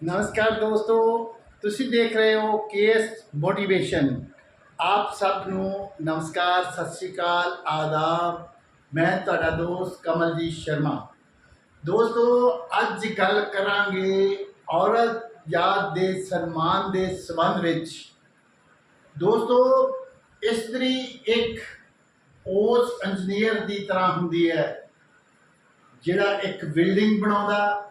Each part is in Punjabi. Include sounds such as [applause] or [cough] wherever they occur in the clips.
ਨਮਸਕਾਰ ਦੋਸਤੋ ਤੁਸੀਂ ਦੇਖ ਰਹੇ ਹੋ ਕੇਐਸ ਮੋਟੀਵੇਸ਼ਨ ਆਪ ਸਭ ਨੂੰ ਨਮਸਕਾਰ ਸਤਿ ਸ਼੍ਰੀ ਅਕਾਲ ਆਦਾਬ ਮੈਂ ਤੁਹਾਡਾ ਦੋਸਤ ਕਮਲਜੀਤ ਸ਼ਰਮਾ ਦੋਸਤੋ ਅੱਜ ਗੱਲ ਕਰਾਂਗੇ ਔਰਤ ਯਾਦ ਦੇ ਸਨਮਾਨ ਦੇ ਸੰਬੰਧ ਵਿੱਚ ਦੋਸਤੋ ਇਸਤਰੀ ਇੱਕ ਉਸ ਇੰਜੀਨੀਅਰ ਦੀ ਤਰ੍ਹਾਂ ਹੁੰਦੀ ਹੈ ਜਿਹੜਾ ਇੱਕ ਬਿਲਡਿੰਗ ਬਣਾਉਂਦਾ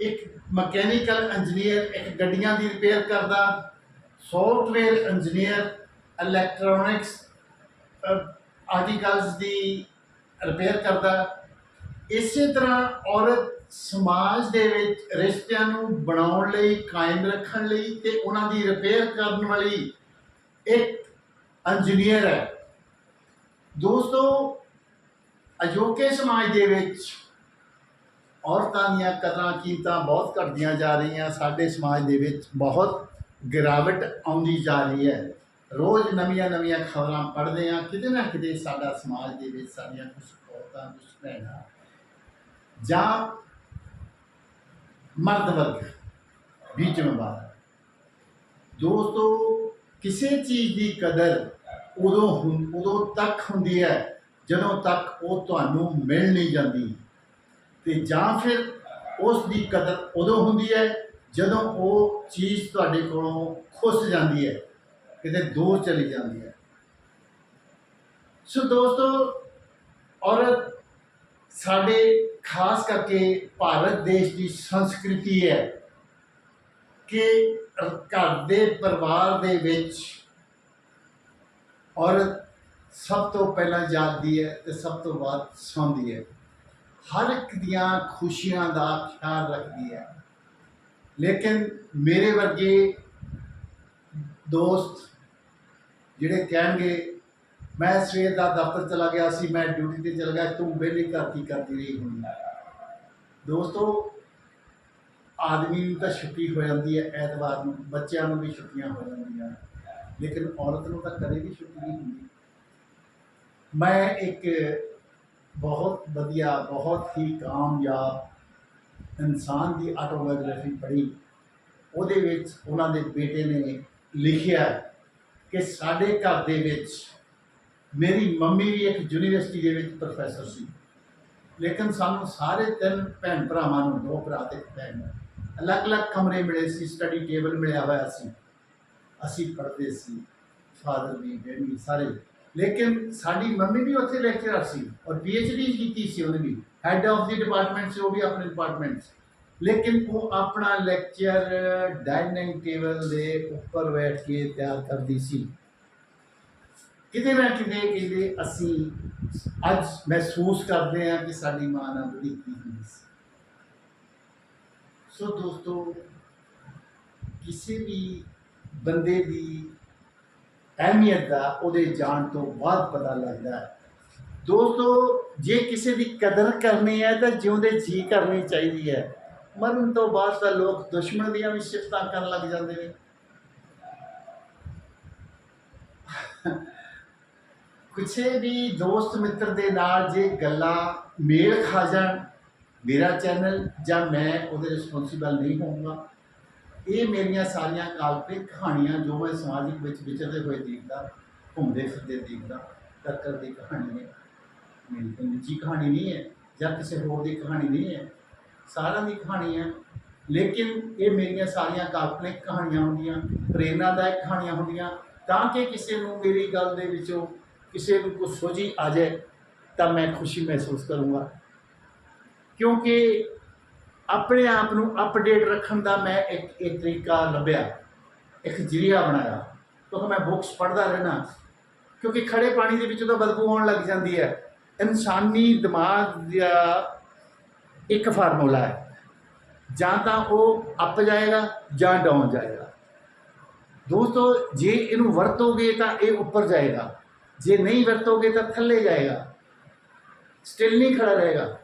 ਇੱਕ ਮਕੈਨੀਕਲ ਇੰਜੀਨੀਅਰ, ਇੱਕ ਗੱਡੀਆਂ ਦੀ ਰਿਪੇਅਰ ਕਰਦਾ, ਸੌਫਟਵੇਅਰ ਇੰਜੀਨੀਅਰ, ਇਲੈਕਟ੍ਰੋਨਿਕਸ ਆਰਟੀਕਲਸ ਦੀ ਰਿਪੇਅਰ ਕਰਦਾ। ਇਸੇ ਤਰ੍ਹਾਂ ਔਰਤ ਸਮਾਜ ਦੇ ਵਿੱਚ ਰਿਸ਼ਤਿਆਂ ਨੂੰ ਬਣਾਉਣ ਲਈ, ਕਾਇਮ ਰੱਖਣ ਲਈ ਤੇ ਉਹਨਾਂ ਦੀ ਰਿਪੇਅਰ ਕਰਨ ਵਾਲੀ ਇੱਕ ਇੰਜੀਨੀਅਰ ਹੈ। ਦੋਸਤੋ, ਅਜੋਕੇ ਸਮਾਜ ਦੇ ਵਿੱਚ ਔਰਤਾਂ ਦੀਆਂ ਕਦਰਾਂ ਕੀਮਤਾਂ ਬਹੁਤ ਘਟਦੀਆਂ ਜਾ ਰਹੀਆਂ। ਸਾਡੇ ਸਮਾਜ ਦੇ ਵਿੱਚ ਬਹੁਤ ਗਿਰਾਵਟ ਆਉਂਦੀ ਜਾ ਰਹੀ ਹੈ। ਰੋਜ਼ ਨਵੀਆਂ ਨਵੀਆਂ ਖਬਰਾਂ ਪੜ੍ਹਦੇ ਹਾਂ। ਕਿਤੇ ਨਾ ਕਿਤੇ ਸਾਡਾ ਸਮਾਜ ਦੇ ਵਿੱਚ ਸਾਡੀਆਂ ਕੁਝ ਔਰਤਾਂ ਕੁਝ ਭੈਣਾਂ ਜਾਂ ਮਰਦ ਵਰਗ ਵੀ ਜ਼ਿੰਮੇਵਾਰ ਦੋਸਤੋ, ਕਿਸੇ ਚੀਜ਼ ਦੀ ਕਦਰ ਉਦੋਂ ਉਦੋਂ ਤੱਕ ਹੁੰਦੀ ਹੈ ਜਦੋਂ ਤੱਕ ਉਹ ਤੁਹਾਨੂੰ ਮਿਲ ਨਹੀਂ ਜਾਂਦੀ। ਤੇ ਜਾਂ ਫਿਰ ਉਸ ਦੀ ਕਦਰ ਉਦੋਂ ਹੁੰਦੀ ਹੈ ਜਦੋਂ ਉਹ ਚੀਜ਼ ਤੁਹਾਡੇ ਕੋਲੋਂ ਖੁੱਸ ਜਾਂਦੀ ਹੈ, ਕਿਤੇ ਦੂਰ ਚਲੀ ਜਾਂਦੀ ਹੈ। ਸੋ ਦੋਸਤੋ, ਔਰਤ ਸਾਡੇ ਖਾਸ ਕਰਕੇ ਭਾਰਤ ਦੇਸ਼ ਦੀ ਸੰਸਕ੍ਰਿਤੀ ਹੈ ਕਿ ਘਰ ਦੇ ਪਰਿਵਾਰ ਦੇ ਵਿੱਚ ਔਰਤ ਸਭ ਤੋਂ ਪਹਿਲਾਂ ਜਾਗਦੀ ਹੈ ਤੇ ਸਭ ਤੋਂ ਬਾਅਦ ਸੌਂਦੀ ਹੈ। ਹਰ ਇੱਕ ਦੀਆਂ ਖੁਸ਼ੀਆਂ ਦਾ ਖਿਆਲ ਰੱਖਦੀ ਹੈ। ਲੇਕਿਨ ਮੇਰੇ ਵਰਗੇ ਦੋਸਤ ਜਿਹੜੇ ਕਹਿਣਗੇ, ਮੈਂ ਸਵੇਰ ਦਾ ਦਫ਼ਤਰ ਚਲਾ ਗਿਆ ਸੀ, ਮੈਂ ਡਿਊਟੀ ਤੇ ਚਲਾ ਗਿਆ, ਤੂੰ ਵਿਹਲੀ ਘਰ ਕੀ ਕਰਦੀ ਰਹੀ ਹੁਣ ਦੋਸਤੋ, ਆਦਮੀ ਨੂੰ ਤਾਂ ਛੁੱਟੀ ਹੋ ਜਾਂਦੀ ਹੈ ਐਤਵਾਰ ਨੂੰ, ਬੱਚਿਆਂ ਨੂੰ ਵੀ ਛੁੱਟੀਆਂ ਹੋ ਜਾਂਦੀਆਂ। ਲੇਕਿਨ ਔਰਤ ਨੂੰ ਤਾਂ ਕਦੇ ਵੀ ਛੁੱਟੀ ਨਹੀਂ ਹੁੰਦੀ। ਮੈਂ ਇੱਕ ਬਹੁਤ ਵਧੀਆ, ਬਹੁਤ ਹੀ ਕਾਮਯਾਬ ਇਨਸਾਨ ਦੀ ਆਟੋਬਾਇਓਗ੍ਰਾਫੀ ਪੜ੍ਹੀ। ਉਹਦੇ ਵਿੱਚ ਉਹਨਾਂ ਦੇ ਬੇਟੇ ਨੇ ਲਿਖਿਆ ਕਿ ਸਾਡੇ ਘਰ ਦੇ ਵਿੱਚ ਮੇਰੀ ਮੰਮੀ ਵੀ ਇੱਕ ਯੂਨੀਵਰਸਿਟੀ ਦੇ ਵਿੱਚ ਪ੍ਰੋਫੈਸਰ ਸੀ। ਲੇਕਿਨ ਸਾਨੂੰ ਸਾਰੇ ਤਿੰਨ ਭੈਣ ਭਰਾਵਾਂ ਨੂੰ, ਦੋ ਭਰਾ ਤੇ ਇੱਕ ਭੈਣ ਅਲੱਗ-ਅਲੱਗ ਕਮਰੇ ਮਿਲੇ ਸੀ ਸਟੱਡੀ ਟੇਬਲ ਮਿਲਿਆ ਹੋਇਆ ਸੀ। ਅਸੀਂ ਪੜ੍ਹਦੇ ਸੀ ਫਾਦਰ ਵੀ, ਡੈਡੀ ਸਾਰੇ। ਲੇਕਿਨ ਸਾਡੀ ਮੰਮੀ ਵੀ ਉੱਥੇ ਲੈਕਚਰਰ ਸੀ ਔਰ ਪੀਐਚਡੀ ਕੀਤੀ ਸੀ ਉਹਨੇ ਵੀ। ਹੈਡ ਆਫ ਦੀ ਡਿਪਾਰਟਮੈਂਟ ਸੀ, ਉਹ ਵੀ ਆਪਣੇ ਡਿਪਾਰਟਮੈਂਟ ਲੇਕਿਨ ਉਹ ਆਪਣਾ ਲੈਕਚਰ ਡਾਈਨਿੰਗ ਟੇਬਲ ਦੇ ਉੱਪਰ ਬੈਠ ਕੇ ਤਿਆਰ ਕਰਦੀ ਸੀ। ਕਿਤੇ ਨਾ ਕਿਤੇ ਕਿਤੇ ਅਸੀਂ ਅੱਜ ਮਹਿਸੂਸ ਕਰਦੇ ਹਾਂ ਕਿ ਸਾਡੀ ਮਾਂ ਨਾਲ ਬੜੀ ਕੀ ਹੁੰਦੀ ਸੀ। ਸੋ ਦੋਸਤੋ, ਕਿਸੇ ਵੀ ਬੰਦੇ ਦੀ ਅਹਿਮੀਅਤ ਦਾ ਉਹਦੇ ਜਾਣ ਤੋਂ ਬਾਅਦ ਪਤਾ ਲੱਗਦਾ ਹੈ। ਦੋਸਤੋ, ਜੇ ਕਿਸੇ ਦੀ ਕਦਰ ਕਰਨੀ ਹੈ ਤਾਂ ਜਿਉਂਦੇ ਜੀ ਕਰਨੀ ਚਾਹੀਦੀ ਹੈ। ਮਰਨ ਤੋਂ ਬਾਅਦ ਤਾਂ ਲੋਕ ਦੁਸ਼ਮਣ ਦੀਆਂ ਵੀ ਸਿਫਤਾਂ ਕਰਨ ਲੱਗ ਜਾਂਦੇ ਨੇ। ਕਿਸੇ ਵੀ ਦੋਸਤ ਮਿੱਤਰ ਦੇ ਨਾਲ ਜੇ ਗੱਲਾਂ ਮੇਲ ਖਾ ਜਾਣ, ਮੇਰਾ ਚੈਨਲ ਜਾਂ ਮੈਂ ਉਹਦੇ ਰਿਸਪੌਂਸੀਬਲ ਨਹੀਂ ਹੋਊਗਾ। ਇਹ ਮੇਰੀਆਂ ਸਾਰੀਆਂ ਕਾਲਪਨਿਕ ਕਹਾਣੀਆਂ ਜੋ ਮੈਂ ਸਮਾਜਿਕ ਵਿੱਚ ਵਿਚਰਦੇ ਹੋਏ ਦੇਖਦਾ, ਘੁੰਮਦੇ ਫਿਰਦੇ ਦੇਖਦਾ ਟੱਕਰ ਦੀ ਕਹਾਣੀ ਹੈ ਮੇਰੀ ਕੋਈ ਨਿੱਜੀ ਕਹਾਣੀ ਨਹੀਂ ਹੈ ਜਾਂ ਕਿਸੇ ਹੋਰ ਦੀ ਕਹਾਣੀ ਨਹੀਂ ਹੈ। ਸਾਰਿਆਂ ਦੀ ਕਹਾਣੀ ਹੈ। ਲੇਕਿਨ ਇਹ ਮੇਰੀਆਂ ਸਾਰੀਆਂ ਕਾਲਪਨਿਕ ਕਹਾਣੀਆਂ ਹੁੰਦੀਆਂ ਪ੍ਰੇਰਨਾਦਾਇਕ ਕਹਾਣੀਆਂ ਹੁੰਦੀਆਂ, ਤਾਂ ਕਿ ਕਿਸੇ ਨੂੰ ਮੇਰੀ ਗੱਲ ਦੇ ਵਿੱਚੋਂ ਕਿਸੇ ਨੂੰ ਕੁਝ ਸੋਝੀ ਆ ਜਾਏ, ਤਾਂ ਮੈਂ ਖੁਸ਼ੀ ਮਹਿਸੂਸ ਕਰੂੰਗਾ। ਕਿਉਂਕਿ ਆਪਣੇ ਆਪ ਨੂੰ ਅਪਡੇਟ ਰੱਖਣ ਦਾ ਮੈਂ ਇੱਕ ਇੱਕ ਤਰੀਕਾ ਲੱਭਿਆ। ਇੱਕ ਜਰੀਆ ਬਣਾਇਆ। ਕਿਉਂਕਿ ਮੈਂ ਬੁੱਕਸ ਪੜ੍ਹਦਾ ਰਹਿਣਾ ਕਿਉਂਕਿ ਖੜੇ ਪਾਣੀ ਦੇ ਵਿੱਚ ਤਾਂ ਬਦਬੂ ਆਉਣ ਲੱਗ ਜਾਂਦੀ ਹੈ। ਇਨਸਾਨੀ ਦਿਮਾਗ ਦਾ ਇੱਕ ਫਾਰਮੂਲਾ ਹੈ। ਜਾਂ ਤਾਂ ਉਹ ਅੱਪ ਜਾਏਗਾ ਜਾਂ ਡਾਊਨ ਜਾਏਗਾ। ਦੋਸਤੋ, ਜੇ ਇਹਨੂੰ ਵਰਤੋਗੇ ਤਾਂ ਇਹ ਉੱਪਰ ਜਾਏਗਾ। ਜੇ ਨਹੀਂ ਵਰਤੋਗੇ ਤਾਂ ਥੱਲੇ ਜਾਏਗਾ। ਸਟਿਲ ਨਹੀਂ ਖੜਾ ਰਹੇਗਾ।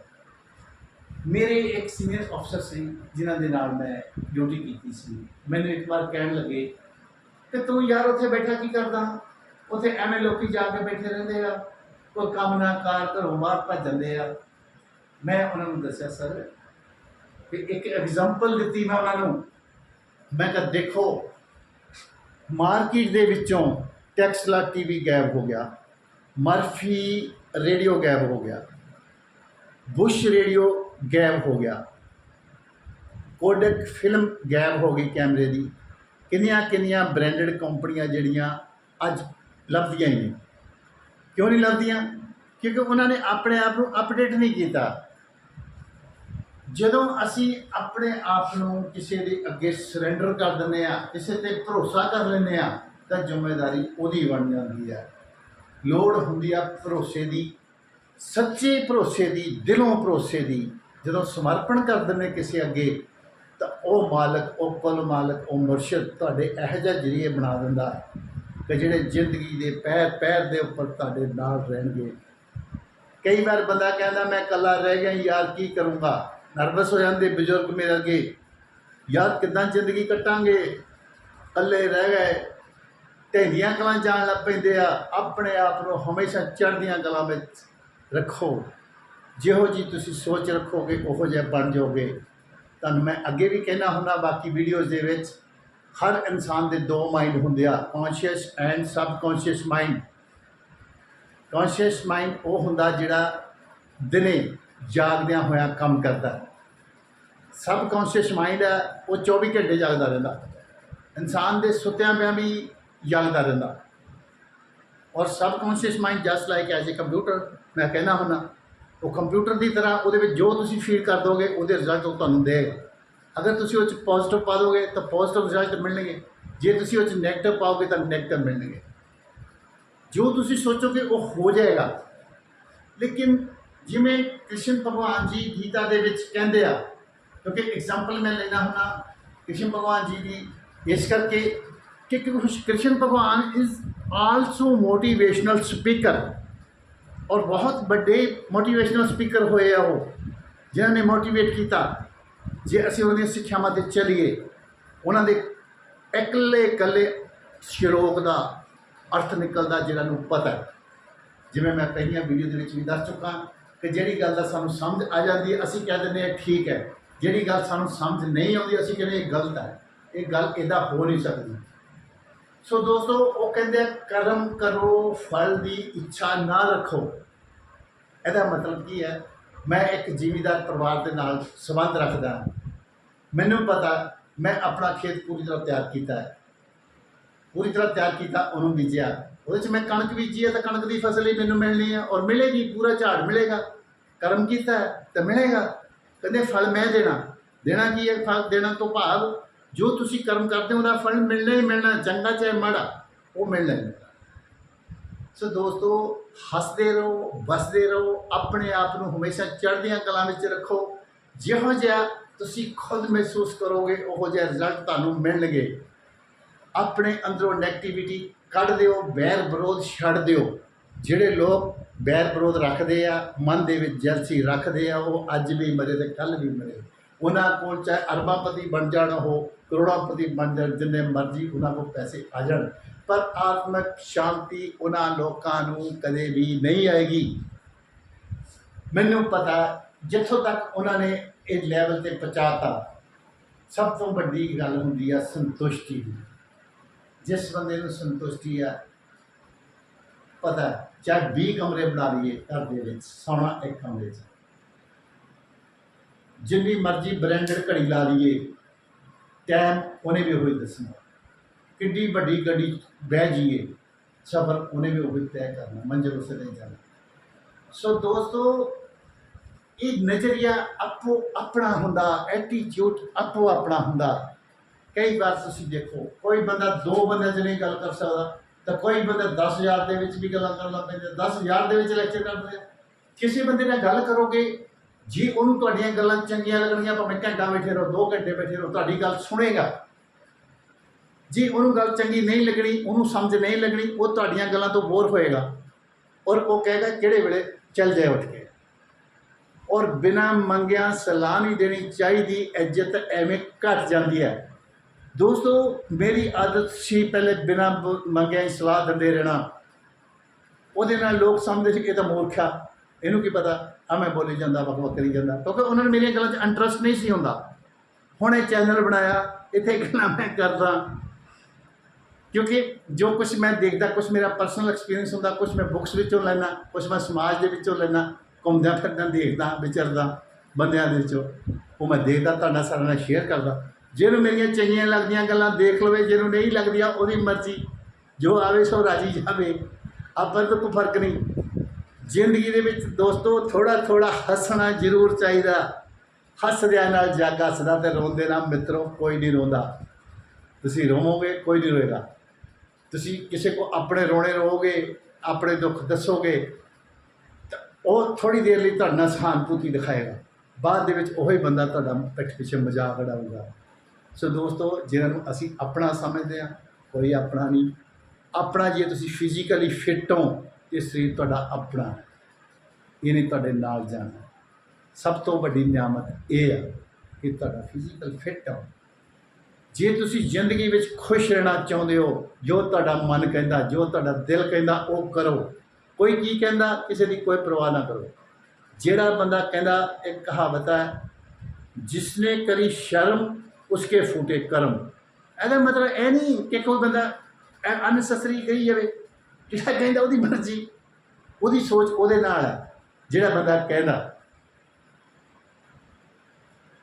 ਮੇਰੇ ਇੱਕ ਸੀਨੀਅਰ ਅਫਸਰ ਸੀ, ਜਿਨ੍ਹਾਂ ਦੇ ਨਾਲ ਮੈਂ ਡਿਊਟੀ ਕੀਤੀ ਸੀ। ਮੈਨੂੰ ਇੱਕ ਵਾਰ ਕਹਿਣ ਲੱਗੇ ਕਿ ਤੂੰ ਯਾਰ ਉੱਥੇ ਬੈਠਾ ਕੀ ਕਰਦਾ? ਉੱਥੇ ਐਵੇਂ ਲੋਕੀ ਜਾ ਕੇ ਬੈਠੇ ਰਹਿੰਦੇ ਆ। ਕੋਈ ਕੰਮ ਨਾ ਕਾਰ, ਘਰੋਂ ਬਾਹਰ ਭੱਜ ਜਾਂਦੇ ਆ। ਮੈਂ ਉਹਨਾਂ ਨੂੰ ਦੱਸਿਆ, ਸਰ, ਕਿ ਇੱਕ ਐਗਜ਼ਾਮਪਲ ਦਿੱਤੀ ਮੈਂ ਉਹਨਾਂ ਨੂੰ। ਮੈਂ ਕਿਹਾ, ਦੇਖੋ, ਮਾਰਕੀਟ ਦੇ ਵਿੱਚੋਂ ਟੈਕਸਲਾ ਟੀਵੀ ਗਾਇਬ ਹੋ ਗਿਆ, ਮਰਫੀ ਰੇਡੀਓ ਗਾਇਬ ਹੋ ਗਿਆ, ਬੁਸ਼ ਰੇਡੀਓ ਗਾਇਬ ਹੋ ਗਿਆ। ਕੋਡਕ ਫਿਲਮ ਗਾਇਬ ਹੋ ਗਈ ਕੈਮਰੇ ਦੀ। ਕਿੰਨੀਆਂ ਕਿੰਨੀਆਂ ਬ੍ਰਾਂਡਡ ਕੰਪਨੀਆਂ ਜਿਹੜੀਆਂ ਅੱਜ ਲੱਭਦੀਆਂ ਹੀ ਨਹੀਂ। ਕਿਉਂ ਨਹੀਂ ਲੱਭਦੀਆਂ? ਕਿਉਂਕਿ ਉਹਨਾਂ ਨੇ ਆਪਣੇ ਆਪ ਨੂੰ ਅਪਡੇਟ ਨਹੀਂ ਕੀਤਾ। ਜਦੋਂ ਅਸੀਂ ਆਪਣੇ ਆਪ ਨੂੰ ਕਿਸੇ ਦੇ ਅੱਗੇ ਸਰੈਂਡਰ ਕਰ ਦਿੰਦੇ ਆ ਕਿਸੇ ਤੇ ਭਰੋਸਾ ਕਰ ਲੈਂਦੇ ਆ ਤਾਂ ਜ਼ਿੰਮੇਵਾਰੀ ਉਹਦੀ ਬਣ ਜਾਂਦੀ ਹੈ। ਲੋੜ ਹੁੰਦੀ ਆ ਭਰੋਸੇ ਦੀ, ਸੱਚੇ ਭਰੋਸੇ ਦੀ, ਦਿਲੋਂ ਭਰੋਸੇ ਦੀ। ਜਦੋਂ ਸਮਰਪਣ ਕਰ ਦਿੰਦੇ ਕਿਸੇ ਅੱਗੇ, ਤਾਂ ਉਹ ਮਾਲਕ, ਉਹ ਕੁਲ ਮਾਲਕ, ਉਹ ਮੁਰਸ਼ਿਦ ਤੁਹਾਡੇ ਇਹੋ ਜਿਹੇ ਜਰੀਏ ਬਣਾ ਦਿੰਦਾ ਕਿ ਜਿਹੜੇ ਜ਼ਿੰਦਗੀ ਦੇ ਪੈਰ ਪੈਰ ਦੇ ਉੱਪਰ ਤੁਹਾਡੇ ਨਾਲ ਰਹਿਣਗੇ। ਕਈ ਵਾਰ ਬੰਦਾ ਕਹਿੰਦਾ, ਮੈਂ ਇਕੱਲਾ ਰਹਿ ਗਿਆ, ਯਾਰ ਕੀ ਕਰੂੰਗਾ? ਨਰਵਸ ਹੋ ਜਾਂਦੇ ਬਜ਼ੁਰਗ ਮੇਰੇ ਅੱਗੇ। ਯਾਰ ਕਿੱਦਾਂ ਜ਼ਿੰਦਗੀ ਕੱਟਾਂਗੇ? ਇਕੱਲੇ ਰਹਿ ਗਏ। ਢਹਿੰਦੀਆਂ ਕਲਾਂ ਜਾਣ ਲੱਗ ਪੈਂਦੇ ਆ। ਆਪਣੇ ਆਪ ਨੂੰ ਹਮੇਸ਼ਾ ਚੜ੍ਹਦੀਆਂ ਕਲਾਂ ਵਿੱਚ ਰੱਖੋ। ਜਿਹੋ ਜੀ ਤੁਸੀਂ ਸੋਚ ਰੱਖੋਗੇ, ਉਹੋ ਜਿਹਾ ਬਣ ਜਾਓਗੇ। ਤੁਹਾਨੂੰ ਮੈਂ ਅੱਗੇ ਵੀ ਕਹਿਣਾ ਹੁੰਦਾ, ਬਾਕੀ ਵੀਡੀਓਜ਼ ਦੇ ਵਿੱਚ ਹਰ ਇਨਸਾਨ ਦੇ ਦੋ ਮਾਈਂਡ ਹੁੰਦੇ ਆ conscious and sub subconscious mind conscious mind ਉਹ ਹੁੰਦਾ ਜਿਹੜਾ ਦਿਨੇ ਜਾਗਦਿਆਂ ਹੋਇਆ ਕੰਮ ਕਰਦਾ। ਸਬ ਸਬਕੌਨਸ਼ੀਅਸ ਮਾਈਂਡ ਹੈ, ਉਹ 24 ਘੰਟੇ ਜਾਗਦਾ ਰਹਿੰਦਾ। ਇਨਸਾਨ ਦੇ ਸੁੱਤਿਆਂ ਪਿਆਂ ਵੀ ਜਾਗਦਾ ਰਹਿੰਦਾ। ਔਰ subconscious mind just like as a computer ਮੈਂ ਕਹਿੰਦਾ ਹੁੰਦਾ। ਉਹ ਕੰਪਿਊਟਰ ਦੀ ਤਰ੍ਹਾਂ ਉਹਦੇ ਵਿੱਚ ਜੋ ਤੁਸੀਂ ਫੀਡ ਕਰ ਦੋਗੇ, ਉਹਦੇ ਰਿਜ਼ਲਟ ਉਹ ਤੁਹਾਨੂੰ ਦੇਗਾ। ਅਗਰ ਤੁਸੀਂ ਉਹ 'ਚ ਪੋਜ਼ਿਟਿਵ ਪਾ ਦੋਗੇ, ਤਾਂ ਪੋਜ਼ਿਟਿਵ ਰਿਜ਼ਲਟ ਮਿਲਣਗੇ। ਜੇ ਤੁਸੀਂ ਉਹ 'ਚ ਨੈਗੇਟਿਵ ਪਾਓਗੇ, ਤਾਂ ਨੈਗੇਟਿਵ ਮਿਲਣਗੇ। ਜੋ ਤੁਸੀਂ ਸੋਚੋਗੇ, ਉਹ ਹੋ ਜਾਏਗਾ। ਲੇਕਿਨ ਜਿਵੇਂ ਕ੍ਰਿਸ਼ਨ ਭਗਵਾਨ ਜੀ ਗੀਤਾ ਦੇ ਵਿੱਚ ਕਹਿੰਦੇ ਆ, ਕਿਉਂਕਿ ਐਗਜ਼ਾਮਪਲ ਮੈਂ ਲੈਣਾ ਹੁਣਾ ਕ੍ਰਿਸ਼ਨ ਭਗਵਾਨ ਜੀ ਦੀ, ਇਸ ਕਰਕੇ ਕਿ ਕ੍ਰਿਸ਼ਨ ਭਗਵਾਨ ਇਜ਼ ਆਲਸੋ ਮੋਟੀਵੇਸ਼ਨਲ ਸਪੀਕਰ ਔਰ ਬਹੁਤ ਵੱਡੇ ਮੋਟੀਵੇਸ਼ਨਲ ਸਪੀਕਰ ਹੋਏ ਆ ਉਹ, ਜਿਨ੍ਹਾਂ ਨੇ ਮੋਟੀਵੇਟ ਕੀਤਾ ਜੇ ਅਸੀਂ ਉਹਨਾਂ ਦੀਆਂ ਸਿੱਖਿਆਵਾਂ ਤੇ ਚੱਲੀਏ, ਉਹਨਾਂ ਦੇ ਇਕੱਲੇ ਇਕੱਲੇ ਸ਼ਲੋਕ ਦਾ ਅਰਥ ਨਿਕਲਦਾ ਜਿਹੜਾ ਨੂੰ ਪਤਾ ਹੈ। ਜਿਵੇਂ ਮੈਂ ਪਹਿਲੀਆਂ ਵੀਡੀਓ ਦੇ ਵਿੱਚ ਵੀ ਦੱਸ ਚੁੱਕਾ ਕਿ ਜਿਹੜੀ ਗੱਲ ਦਾ ਸਾਨੂੰ ਸਮਝ ਆ ਜਾਂਦੀ ਹੈ, ਅਸੀਂ ਕਹਿ ਦਿੰਦੇ ਹਾਂ ਠੀਕ ਹੈ। ਜਿਹੜੀ ਗੱਲ ਸਾਨੂੰ ਸਮਝ ਨਹੀਂ ਆਉਂਦੀ, ਅਸੀਂ ਕਹਿੰਦੇ ਇਹ ਗਲਤ ਹੈ। ਇਹ ਗੱਲ ਇਦਾਂ ਹੋ ਨਹੀਂ ਸਕਦੀ। ਸੋ ਦੋਸਤੋ ਉਹ ਕਹਿੰਦੇ ਆ, ਕਰਮ ਕਰੋ ਫਲ ਦੀ ਇੱਛਾ ਨਾ ਰੱਖੋ। ਇਹਦਾ ਮਤਲਬ ਕੀ ਹੈ? ਮੈਂ ਇੱਕ ਜ਼ਿਮੀਂਦਾਰ ਪਰਿਵਾਰ ਦੇ ਨਾਲ ਸੰਬੰਧ ਰੱਖਦਾ ਮੈਨੂੰ ਪਤਾ ਮੈਂ ਆਪਣਾ ਖੇਤ ਪੂਰੀ ਤਰ੍ਹਾਂ ਤਿਆਰ ਕੀਤਾ ਹੈ। ਪੂਰੀ ਤਰ੍ਹਾਂ ਤਿਆਰ ਕੀਤਾ ਉਹਨੂੰ ਬੀਜਿਆ। ਉਹਦੇ 'ਚ ਮੈਂ ਕਣਕ ਬੀਜੀ ਹੈ ਤਾਂ ਕਣਕ ਦੀ ਫਸਲ ਹੀ ਮੈਨੂੰ ਮਿਲਣੀ ਹੈ ਔਰ ਮਿਲੇਗੀ ਪੂਰਾ ਝਾੜ ਮਿਲੇਗਾ। ਕਰਮ ਕੀਤਾ ਹੈ ਤਾਂ ਮਿਲੇਗਾ। ਕਹਿੰਦੇ ਫਲ ਮੈਂ ਦੇਣਾ। ਦੇਣਾ ਕੀ ਹੈ? ਫਲ ਦੇਣਾ ਤੋਂ ਭਾਵ ਜੋ ਤੁਸੀਂ ਕਰਮ ਕਰਦੇ ਹੋ, ਉਹਦਾ ਫਲ ਮਿਲਣਾ ਹੀ ਮਿਲਣਾ ਚੰਗਾ ਚਾਹੇ ਮਾੜਾ, ਉਹ ਮਿਲਣਾ ਹੀ ਮਿਲਣਾ। ਸੋ ਦੋਸਤੋ, ਹੱਸਦੇ ਰਹੋ ਬਸਦੇ ਰਹੋ, ਆਪਣੇ ਆਪ ਨੂੰ ਹਮੇਸ਼ਾ ਚੜ੍ਹਦੀਆਂ ਕਲਾਂ ਵਿੱਚ ਰੱਖੋ। ਜਿਹੋ ਜਿਹਾ ਤੁਸੀਂ ਖੁਦ ਮਹਿਸੂਸ ਕਰੋਗੇ, ਉਹੋ ਜਿਹਾ ਰਿਜ਼ਲਟ ਤੁਹਾਨੂੰ ਮਿਲਣਗੇ। ਆਪਣੇ ਅੰਦਰੋਂ ਨੈਗੇਟਿਵਿਟੀ ਕੱਢ ਦਿਓ ਵੈਰ ਵਿਰੋਧ ਛੱਡ ਦਿਓ। ਜਿਹੜੇ ਲੋਕ ਵੈਰ ਵਿਰੋਧ ਰੱਖਦੇ ਆ, ਮਨ ਦੇ ਵਿੱਚ ਜਲਸੀ ਰੱਖਦੇ ਆ, ਉਹ ਅੱਜ ਵੀ ਮਰੇ ਤੇ ਕੱਲ ਵੀ ਮਰੇ। ਉਹਨਾਂ ਕੋਲ ਚਾਹੇ ਅਰਬਾਪਤੀ ਬਣ ਜਾਣਾ ਹੋ ਕਰੋੜਾਪਤੀ ਬਣ ਜਾਣ, ਜਿੰਨੇ ਮਰਜ਼ੀ ਉਹਨਾਂ ਕੋਲ ਪੈਸੇ ਆ ਜਾਣ। ਪਰ ਆਤਮਿਕ ਸ਼ਾਂਤੀ ਉਹਨਾਂ ਲੋਕਾਂ ਨੂੰ ਕਦੇ ਵੀ ਨਹੀਂ ਆਏਗੀ। ਮੈਨੂੰ ਪਤਾ ਜਿੱਥੋਂ ਤੱਕ ਉਹਨਾਂ ਨੇ ਇਹ ਲੈਵਲ ਤੇ ਪਹੁੰਚਾਤਾ, ਸਭ ਤੋਂ ਵੱਡੀ ਗੱਲ ਹੁੰਦੀ ਆ ਸੰਤੁਸ਼ਟੀ। ਦੀ ਜਿਸ ਬੰਦੇ ਨੂੰ ਸੰਤੁਸ਼ਟੀ ਆ, ਪਤਾ ਚਾਹੇ 20 ਕਮਰੇ ਬਣਾ ਲਈਏ ਘਰ ਦੇ ਵਿੱਚ, ਸੋਣਾ ਇੱਕ ਕਮਰੇ 'ਚ। ਜਿੰਨੀ ਮਰਜ਼ੀ ਬ੍ਰਾਂਡਡ ਘੜੀ ਲਾ ਲਈਏ ਟਾਈਮ ਉਹਨੇ ਵੀ ਉਹੀ ਦੱਸਣਾ। ਕਿੱਡੀ ਵੱਡੀ ਗੱਡੀ ਬਹਿ ਜਾਈਏ, ਸਫ਼ਰ ਉਹਨੇ ਵੀ ਉਹੀ ਤੈਅ ਕਰਨਾ, ਮੰਜ਼ਿਲ ਉਸੇ ਤੇ ਜਾਣਾ। ਸੋ ਦੋਸਤੋ, ਇਹ ਨਜ਼ਰੀਆ ਆਪੋ ਆਪਣਾ ਹੁੰਦਾ ਐਟੀਟਿਊਡ ਆਪੋ ਆਪਣਾ ਹੁੰਦਾ। ਕਈ ਵਾਰ ਤੁਸੀਂ ਦੇਖੋ, ਕੋਈ ਬੰਦਾ ਦੋ ਬੰਦਿਆਂ 'ਚ ਨਹੀਂ ਗੱਲ ਕਰ ਸਕਦਾ, ਤਾਂ ਕੋਈ ਬੰਦਾ 10000 ਦੇ ਵਿੱਚ ਵੀ ਗੱਲਾਂ ਕਰਨ ਲੱਗ ਪੈਂਦਾ 10000 ਦੇ ਵਿੱਚ ਲੈਕਚਰ ਕਰਦੇ ਆ। ਕਿਸੇ ਬੰਦੇ ਨਾਲ ਗੱਲ ਕਰੋਗੇ ਜੇ ਉਹਨੂੰ ਤੁਹਾਡੀਆਂ ਗੱਲਾਂ ਚੰਗੀਆਂ ਲੱਗਣਗੀਆਂ ਭਾਵੇਂ ਘੰਟਾ ਬੈਠੇ ਰਹੋ 2 ਘੰਟੇ ਬੈਠੇ ਰਹੋ, ਤੁਹਾਡੀ ਗੱਲ ਸੁਣੇਗਾ। ਜੇ ਉਹਨੂੰ ਗੱਲ ਚੰਗੀ ਨਹੀਂ ਲੱਗਣੀ, ਉਹਨੂੰ ਸਮਝ ਨਹੀਂ ਲੱਗਣੀ, ਉਹ ਤੁਹਾਡੀਆਂ ਗੱਲਾਂ ਤੋਂ ਬੋਰ ਹੋਏਗਾ। ਔਰ ਉਹ ਕਹੇਗਾ, ਕਿਹੜੇ ਵੇਲੇ ਚੱਲ ਜਾਏ ਉੱਠ ਕੇ? ਔਰ ਬਿਨਾ ਮੰਗਿਆ ਸਲਾਹ ਨਹੀਂ ਦੇਣੀ ਚਾਹੀਦੀ, ਇੱਜ਼ਤ ਐਵੇਂ ਘਟ ਜਾਂਦੀ ਹੈ। ਦੋਸਤੋ, ਮੇਰੀ ਆਦਤ ਸੀ ਪਹਿਲੇ ਬਿਨਾ ਮੰਗਿਆ ਹੀ ਸਲਾਹ ਦਿੰਦੇ ਰਹਿਣਾ। ਉਹਦੇ ਨਾਲ ਲੋਕ ਸਮਝਦੇ ਸੀ ਕਿ ਇਹ ਤਾਂ ਮੂਰਖ। ਆ ਇਹਨੂੰ ਕੀ ਪਤਾ? ਆ ਮੈਂ ਬੋਲੀ ਜਾਂਦਾ ਵੱਖ ਵੱਖ ਕਰੀ ਜਾਂਦਾ। ਕਿਉਂਕਿ ਉਹਨਾਂ ਨੂੰ ਮੇਰੀਆਂ ਗੱਲਾਂ 'ਚ ਇੰਟਰਸਟ ਨਹੀਂ ਸੀ ਹੁੰਦਾ। ਹੁਣ ਇਹ ਚੈਨਲ ਬਣਾਇਆ, ਇੱਥੇ ਗੱਲਾਂ ਮੈਂ ਕਰਦਾ। ਕਿਉਂਕਿ ਜੋ ਕੁਝ ਮੈਂ ਦੇਖਦਾ ਕੁਝ ਮੇਰਾ ਪਰਸਨਲ ਐਕਸਪੀਰੀਅੰਸ ਹੁੰਦਾ ਕੁਝ ਮੈਂ ਬੁੱਕਸ ਵਿੱਚੋਂ ਲੈਣਾ ਕੁਝ ਮੈਂ ਸਮਾਜ ਦੇ ਵਿੱਚੋਂ ਲੈਣਾ ਘੁੰਮਦਿਆਂ ਫਿਰਦਿਆਂ ਦੇਖਦਾ, ਵਿਚਰਦਾ, ਬੰਦਿਆਂ ਦੇ ਵਿੱਚੋਂ, ਉਹ ਮੈਂ ਦੇਖਦਾ, ਤੁਹਾਡਾ ਸਾਰਿਆਂ ਨਾਲ ਸ਼ੇਅਰ ਕਰਦਾ। ਜਿਹਨੂੰ ਮੇਰੀਆਂ ਚੰਗੀਆਂ ਲੱਗਦੀਆਂ ਗੱਲਾਂ ਦੇਖ ਲਵੇ, ਜਿਹਨੂੰ ਨਹੀਂ ਲੱਗਦੀਆਂ, ਉਹਦੀ ਮਰਜ਼ੀ। ਜੋ ਆਵੇ, ਸੋ ਰਾਜੀ ਜਾਵੇ। ਆਪਾਂ ਤੋਂ ਕੋਈ ਫ਼ਰਕ ਨਹੀਂ। ਜ਼ਿੰਦਗੀ ਦੇ ਵਿੱਚ ਦੋਸਤੋ ਥੋੜਾ ਥੋੜਾ ਹੱਸਣਾ ਜ਼ਰੂਰ ਚਾਹੀਦਾ। ਹੱਸਦਿਆਂ ਨਾਲ ਜੱਗ ਹੱਸਦਾ ਤੇ ਰੋਂਦੇ ਨਾਲ ਮਿੱਤਰੋ, ਕੋਈ ਨਹੀਂ ਰੋਂਦਾ। ਤੁਸੀਂ ਰੋਵੋਗੇ, ਕੋਈ ਨਹੀਂ ਰੋਏਗਾ। ਤੁਸੀਂ ਕਿਸੇ ਕੋ ਆਪਣੇ ਰੋਣੇ ਰੋਗੇ ਆਪਣੇ ਦੁੱਖ ਦੱਸੋਗੇ, ਤਾਂ ਉਹ ਥੋੜੀ ਦੇਰ ਲਈ ਤੁਹਾਡੇ ਨਾਲ ਸਹਾਨੁਭੂਤੀ ਦਿਖਾਏਗਾ। ਬਾਅਦ ਦੇ ਵਿੱਚ ਉਹੀ ਬੰਦਾ ਤੁਹਾਡਾ ਪਿੱਠ ਪਿੱਛੇ ਮਜ਼ਾਕ ਉਡਾਊਗਾ ਸੋ ਦੋਸਤੋ ਜਿਹਨਾਂ ਨੂੰ ਅਸੀਂ ਆਪਣਾ ਸਮਝਦੇ ਹਾਂ, ਕੋਈ ਆਪਣਾ ਨਹੀਂ। ਆਪਣਾ ਜੇ ਤੁਸੀਂ ਫਿਜ਼ੀਕਲੀ ਫਿੱਟ ਹੋ ਤੇ ਸਰੀਰ ਤੁਹਾਡਾ ਆਪਣਾ ਹੈ। ਇਹਨੇ ਤੁਹਾਡੇ ਨਾਲ ਜਾਣਾ। ਸਭ ਤੋਂ ਵੱਡੀ ਨਿਆਮਤ ਇਹ ਆ ਕਿ ਤੁਹਾਡਾ ਫਿਜ਼ੀਕਲ ਫਿੱਟ ਆ। ਜੇ ਤੁਸੀਂ ਜ਼ਿੰਦਗੀ ਵਿੱਚ ਖੁਸ਼ ਰਹਿਣਾ ਚਾਹੁੰਦੇ ਹੋ, ਜੋ ਤੁਹਾਡਾ ਮਨ ਕਹਿੰਦਾ, ਜੋ ਤੁਹਾਡਾ ਦਿਲ ਕਹਿੰਦਾ, ਉਹ ਕਰੋ। ਕੋਈ ਕੀ ਕਹਿੰਦਾ, ਕਿਸੇ ਦੀ ਕੋਈ ਪਰਵਾਹ ਨਾ ਕਰੋ। ਜਿਹੜਾ ਬੰਦਾ ਕਹਿੰਦਾ, ਇੱਕ ਕਹਾਵਤ ਹੈ, ਜਿਸਨੇ ਕਰੀ ਸ਼ਰਮ, ਉਸਕੇ ਫੂਟੇ ਕਰਮ। ਇਹਦਾ ਮਤਲਬ ਇਹ ਨਹੀਂ ਕਿ ਕੋਈ ਬੰਦਾ ਅਨਸਸਰੀ ਕਹੀ ਜਾਵੇ। ਜਿਹੜਾ ਕਹਿੰਦਾ ਉਹਦੀ ਮਰਜ਼ੀ, ਉਹਦੀ ਸੋਚ ਉਹਦੇ ਨਾਲ ਹੈ, ਜਿਹੜਾ ਬੰਦਾ ਕਹਿੰਦਾ।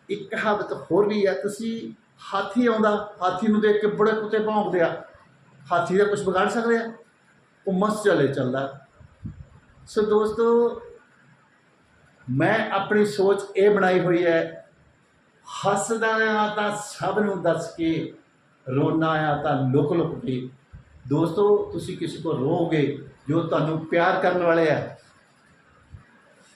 ਇੱਕ ਕਹਾਵਤ ਹੋਰ ਵੀ ਹੈ, ਤੁਸੀਂ ਹਾਥੀ ਆਉਂਦਾ, ਹਾਥੀ ਨੂੰ ਦੇਖ ਕੇ ਬੜੇ ਕੁੱਤੇ ਭੌਂਕਦੇ ਆ। ਹਾਥੀ ਦਾ ਕੁਝ ਵਿਗਾੜ ਸਕਦੇ ਆ? ਉਹ ਮਸ ਚਲੇ ਚੱਲਦਾ। ਸੋ ਦੋਸਤੋ, ਮੈਂ ਆਪਣੀ ਸੋਚ ਇਹ ਬਣਾਈ ਹੋਈ ਹੈ, ਹੱਸਦਾ ਆ ਤਾਂ ਸਭ ਨੂੰ ਦੱਸ ਕੇ ਰੋਣਾ ਆ ਤਾਂ ਲੁਕ ਲੁਕ ਕੇ। ਦੋਸਤੋ, ਤੁਸੀਂ ਕਿਸੇ ਕੋ ਰੋਗੇ ਜੋ ਤੁਹਾਨੂੰ ਪਿਆਰ ਕਰਨ ਵਾਲੇ ਆ,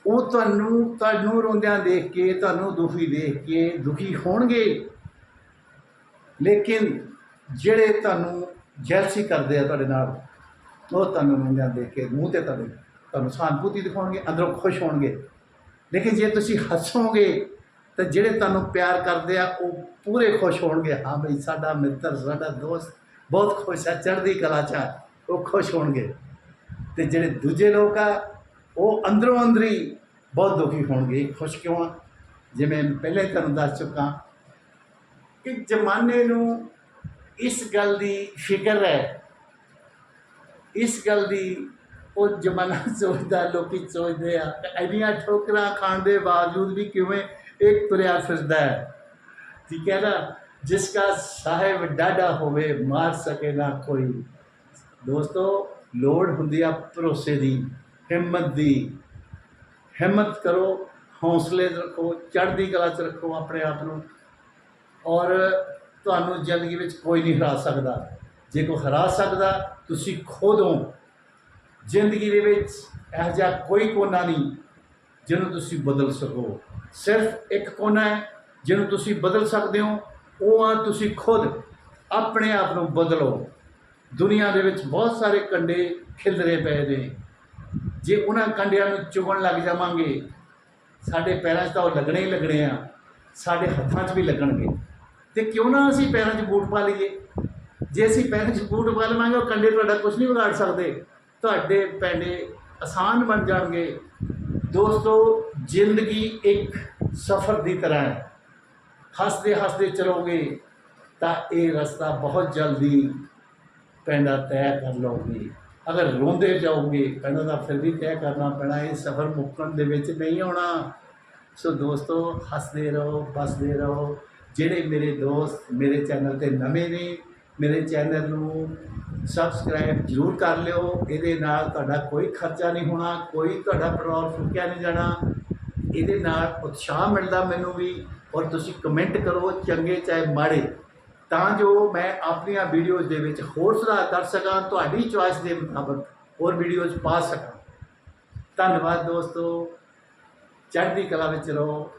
ਉਹ ਤੁਹਾਨੂੰ ਤੁਹਾਨੂੰ ਰੋਂਦਿਆਂ ਦੇਖ ਕੇ, ਤੁਹਾਨੂੰ ਦੁਖੀ ਦੇਖ ਕੇ ਦੁਖੀ ਹੋਣਗੇ। ਲੇਕਿਨ ਜਿਹੜੇ ਤੁਹਾਨੂੰ ਜੈਲਸੀ ਕਰਦੇ ਆ ਤੁਹਾਡੇ ਨਾਲ, ਉਹ ਤੁਹਾਨੂੰ ਰੋਂਦਿਆਂ ਦੇਖ ਕੇ ਮੂੰਹ ਤੇ ਤੁਹਾਡੇ, ਤੁਹਾਨੂੰ ਸਹਾਨੁਭੂਤੀ ਦਿਖਾਉਣਗੇ, ਅੰਦਰੋਂ ਖੁਸ਼ ਹੋਣਗੇ। ਲੇਕਿਨ ਜੇ ਤੁਸੀਂ ਹੱਸੋਗੇ, ਤਾਂ ਜਿਹੜੇ ਤੁਹਾਨੂੰ ਪਿਆਰ ਕਰਦੇ ਆ, ਉਹ ਪੂਰੇ ਖੁਸ਼ ਹੋਣਗੇ। ਹਾਂ ਬਈ, ਸਾਡਾ ਮਿੱਤਰ, ਸਾਡਾ ਦੋਸਤ ਬਹੁਤ ਖੁਸ਼ ਆ, ਚੜ੍ਹਦੀ ਕਲਾ ਚ ਉਹ ਖੁਸ਼ ਹੋਣਗੇ। ਤੇ ਜਿਹੜੇ ਦੂਜੇ ਲੋਕ ਆ, ਉਹ ਅੰਦਰੋਂ ਅੰਦਰੀ ਬਹੁਤ ਦੁਖੀ ਹੋਣਗੇ। ਖੁਸ਼ ਕਿਉਂ ਆ? ਜਿਵੇਂ ਪਹਿਲੇ ਤੁਹਾਨੂੰ ਦੱਸ ਚੁੱਕਾ ਕਿ ਜ਼ਮਾਨੇ ਨੂੰ ਇਸ ਗੱਲ ਦੀ ਫਿਕਰ ਹੈ। ਇਸ ਗੱਲ ਦੀ ਉਹ ਜ਼ਮਾਨਾ [laughs] ਸੋਚਦਾ, ਲੋਕੀ ਸੋਚਦੇ ਆ ਕਿ ਇੰਨੀਆਂ ਠੋਕਰਾਂ ਖਾਣ ਦੇ ਬਾਵਜੂਦ ਵੀ ਕਿਵੇਂ ਇੱਕ ਤੁਰਿਆ ਫਿਰਦਾ ਹੈ। ਠੀਕ ਹੈ ਨਾ? ਜਿਸ ਦਾ ਸਾਹਿਬ ਡਾਡਾ ਹੋਵੇ ਮਾਰ ਸਕੇ ਨਾ ਕੋਈ ਦੋਸਤੋ ਲੋੜ ਹੁੰਦੀ ਆ ਭਰੋਸੇ ਦੀ ਹਿੰਮਤ ਦੀ ਹਿੰਮਤ ਕਰੋ ਹੌਸਲੇ ਰੱਖੋ ਚੜ੍ਹਦੀ ਕਲਾ 'ਚ ਰੱਖੋ ਆਪਣੇ ਆਪ ਨੂੰ ਔਰ ਤੁਹਾਨੂੰ ਜ਼ਿੰਦਗੀ ਵਿੱਚ ਕੋਈ ਨਹੀਂ ਹਰਾ ਸਕਦਾ ਜੇ ਕੋਈ ਹਰਾ ਸਕਦਾ ਤੁਸੀਂ ਖੁਦ ਹੋ ਜ਼ਿੰਦਗੀ ਦੇ ਵਿੱਚ ਇਹੋ ਜਿਹਾ ਕੋਈ ਕੋਨਾ ਨਹੀਂ ਜਿਹਨੂੰ ਤੁਸੀਂ ਬਦਲ ਸਕੋ ਸਿਰਫ ਇੱਕ ਕੋਨਾ ਹੈ ਜਿਹਨੂੰ ਤੁਸੀਂ ਬਦਲ ਸਕਦੇ ਹੋ ਉਹ ਆ ਤੁਸੀਂ ਖੁਦ ਆਪਣੇ ਆਪ ਨੂੰ ਬਦਲੋ। ਦੁਨੀਆ ਦੇ ਵਿੱਚ ਬਹੁਤ ਸਾਰੇ ਕੰਡੇ ਖਿਲਰੇ ਪਏ ਨੇ। ਜੇ ਉਹਨਾਂ ਕੰਡਿਆਂ ਨੂੰ ਚੁਗਣ ਲੱਗ ਜਾਵਾਂਗੇ, ਸਾਡੇ ਪੈਰਾਂ 'ਚ ਤਾਂ ਉਹ ਲੱਗਣੇ ਹੀ ਲੱਗਣੇ ਆ। ਸਾਡੇ ਹੱਥਾਂ 'ਚ ਵੀ ਲੱਗਣਗੇ। ਤੇ ਕਿਉਂ ਨਾ ਅਸੀਂ ਪੈਰਾਂ 'ਚ ਬੂਟ ਪਾ ਲਈਏ? ਜੇ ਅਸੀਂ ਪੈਰਾਂ 'ਚ ਬੂਟ ਪਾ ਲਵਾਂਗੇ, ਉਹ ਕੰਡੇ ਤੁਹਾਡਾ ਕੁਝ ਨਹੀਂ ਵਿਗਾੜ ਸਕਦੇ। ਤੁਹਾਡੇ ਪੈਂਡੇ ਆਸਾਨ ਬਣ ਜਾਣਗੇ। ਦੋਸਤੋ, ਜ਼ਿੰਦਗੀ ਇੱਕ ਸਫ਼ਰ ਦੀ ਤਰ੍ਹਾਂ ਹੈ। ਹੱਸਦੇ ਹੱਸਦੇ ਚਲੋਗੇ, ਤਾਂ ਇਹ ਰਸਤਾ ਬਹੁਤ ਜਲਦੀ ਪੈਂਦਾ ਤੈਅ ਕਰ ਲਓਗੇ। ਅਗਰ ਰੋਂਦੇ ਜਾਓਗੇ, ਪੈਂਡਾ ਦਾ ਫਿਰ ਵੀ ਤੈਅ ਕਰਨਾ ਪੈਣਾ, ਇਹ ਸਫ਼ਰ ਮੁੱਕਣ ਦੇ ਵਿੱਚ ਨਹੀਂ ਆਉਣਾ। ਸੋ ਦੋਸਤੋ, ਹੱਸਦੇ ਰਹੋ, ਬਸਦੇ ਰਹੋ। ਜਿਹੜੇ ਮੇਰੇ ਦੋਸਤ ਮੇਰੇ ਚੈਨਲ ਤੇ ਨਵੇਂ ਨੇ, ਮੇਰੇ ਚੈਨਲ ਨੂੰ ਸਬਸਕ੍ਰਾਈਬ ਜ਼ਰੂਰ ਕਰ ਲਿਓ। ਇਹਦੇ ਨਾਲ ਤੁਹਾਡਾ ਕੋਈ ਖਰਚਾ ਨਹੀਂ ਹੋਣਾ, ਕੋਈ ਤੁਹਾਡਾ ਪੈਟਰੋਲ ਫੁੱਕਿਆ ਨਹੀਂ ਜਾਣਾ। ਇਹਦੇ ਨਾਲ ਉਤਸ਼ਾਹ ਮਿਲਦਾ ਮੈਨੂੰ ਵੀ। ਔਰ ਤੁਸੀਂ ਕਮੈਂਟ ਕਰੋ, ਚੰਗੇ ਚਾਹੇ ਮਾੜੇ। ਤਾਂ ਜੋ ਮੈਂ ਆਪਣੀਆਂ ਵੀਡੀਓਜ਼ ਦੇ ਵਿੱਚ ਹੋਰ ਸੁਧਾਰ ਕਰ ਸਕਾਂ, ਤੁਹਾਡੀ ਚੁਆਇਸ ਦੇ ਮੁਤਾਬਕ ਹੋਰ ਵੀਡੀਓਜ਼ ਪਾ ਸਕਾਂ। ਧੰਨਵਾਦ ਦੋਸਤੋ। ਚੜ੍ਹਦੀ ਕਲਾ ਵਿੱਚ ਰਹੋ।